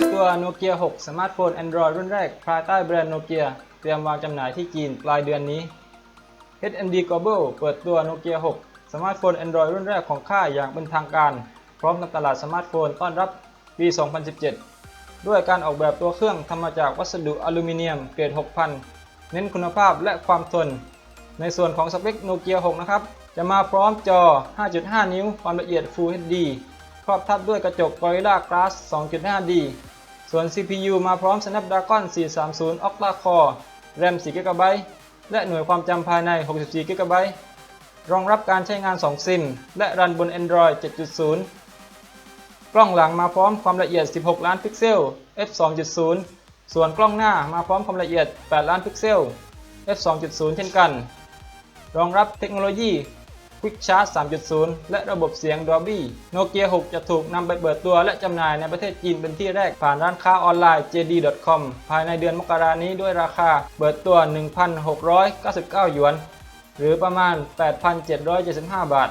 Nokia 6สมาร์ทโฟน Android รุ่นแรก ภายใต้แบรนด์ Nokia เตรียมวางจำหน่ายที่จีนปลายเดือนนี้ HMD Global เปิดตัว Nokia 6สมาร์ทโฟน Android รุ่นแรกของค่ายอย่างเป็นทางการ พร้อมกับตลาดสมาร์ทโฟนต้อนรับปี 2017 ด้วยการออกแบบตัวเครื่องทำมาจากวัสดุอลูมิเนียมเกรด 6,000 เน้นคุณภาพและความทน ในส่วนของสเปค Nokia 6นะครับ จะมาพร้อมจอ 5.5 นิ้ว ความละเอียด Full HD รอบทับด้วยกระจก Gorilla Glass 2.5D ส่วน CPU มาพร้อม Snapdragon 430 Octa Core RAM 4GB และหน่วยความจำภายใน 64GB รองรับการใช้งาน 2 ซิม และรันบน Android 7.0 กล้องหลังมาพร้อมความละเอียด 16 ล้านพิกเซล f 2.0 ส่วนกล้องหน้ามาพร้อมความละเอียด 8 ล้านพิกเซล f 2.0 เช่นกัน รองรับเทคโนโลยี Quick Charge 3.0 และระบบเสียง Dolby Nokia 6 จะถูกนำไปเปิดตัวและจำหน่ายในประเทศจีนเป็นที่แรกผ่านร้านค้าออนไลน์ JD.com ภายในเดือนมกรานี้ด้วยราคาเปิดตัว 1,699 หยวน หรือประมาณ 8,775 บาท